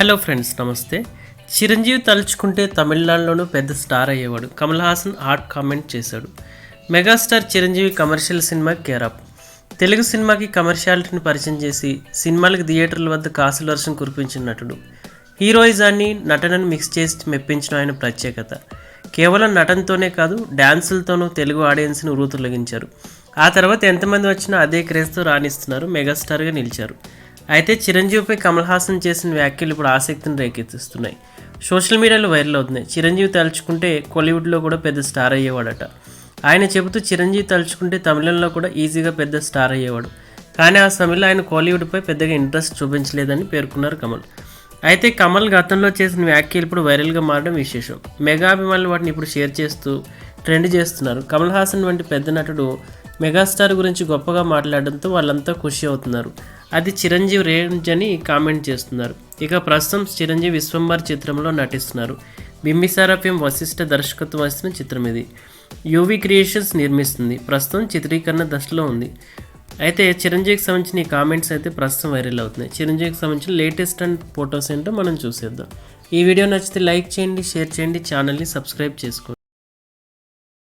Hello friends నమస్తే. చిరంజీవి తలుచుకుంటే తమిళనాడులోనూ పెద్ద స్టార్ అయ్యేవాడు. కమల్ హాసన్ హాట్ కామెంట్ చేశాడు. Megastar Chiranjeevi commercial cinema care of Telugu సినిమాకి కమర్షియాలిటీని పరిచయం చేసి సినిమాలకు థియేటర్ల వద్ద కాసుల వర్షం కురిపించిన నటుడు. హీరోయిజాన్ని నటనను మిక్స్ చేసి మెప్పించిన ఆయన ప్రత్యేకత. కేవలం నటనతోనే కాదు డ్యాన్సులతోనూ తెలుగు ఆడియన్స్ని ఉరుతొలగించారు ఆ తర్వాత ఎంతమంది వచ్చినా అదే క్రేజ్తో రాణిస్తున్నారు మెగాస్టార్గా నిలిచారు. అయితే చిరంజీవిపై కమల్ హాసన్ చేసిన వ్యాఖ్యలు ఇప్పుడు ఆసక్తిని రేకెత్తిస్తున్నాయి. సోషల్ మీడియాలో వైరల్ అవుతున్నాయి. చిరంజీవి తలుచుకుంటే కోలీవుడ్లో కూడా పెద్ద స్టార్ అయ్యేవాడట. ఆయన చెబుతూ చిరంజీవి తలుచుకుంటే తమిళంలో కూడా ఈజీగా పెద్ద స్టార్ అయ్యేవాడు. కానీ ఆ సమయంలో ఆయన కోలీవుడ్పై పెద్దగా ఇంట్రెస్ట్ చూపించలేదని పేర్కొన్నారు కమల్. అయితే కమల్ గతంలో చేసిన వ్యాఖ్యలు ఇప్పుడు వైరల్గా మారడం విశేషం. మెగా అభిమానులు వాటిని ఇప్పుడు షేర్ చేస్తూ ట్రెండ్ చేస్తున్నారు. కమల్ హాసన్ వంటి పెద్ద నటుడు మెగాస్టార్ గురించి గొప్పగా మాట్లాడడంతో వాళ్ళంతా ఖుషి అవుతున్నారు. అది చిరంజీవి రేంజ్ అని కామెంట్ చేస్తున్నారు. ఇక ప్రస్తుతం చిరంజీవి విశ్వంబర్ చిత్రంలో నటిస్తున్నారు. బింబిసారా ఫిల్మ్ వశిష్ఠ దర్శకత్వం వచ్చిన చిత్రం ఇది. యూవి క్రియేషన్స్ నిర్మిస్తుంది. ప్రస్తుతం చిత్రీకరణ దశలో ఉంది. అయితే చిరంజీవికి సంబంధించిన ఈ కామెంట్స్ అయితే ప్రస్తుతం వైరల్ అవుతున్నాయి. చిరంజీవికి సంబంధించిన లేటెస్ట్ అండ్ ఫొటోస్ ఏంటో మనం చూసేద్దాం. ఈ వీడియో నచ్చితే లైక్ చేయండి షేర్ చేయండి ఛానల్ని సబ్స్క్రైబ్ చేసుకోండి.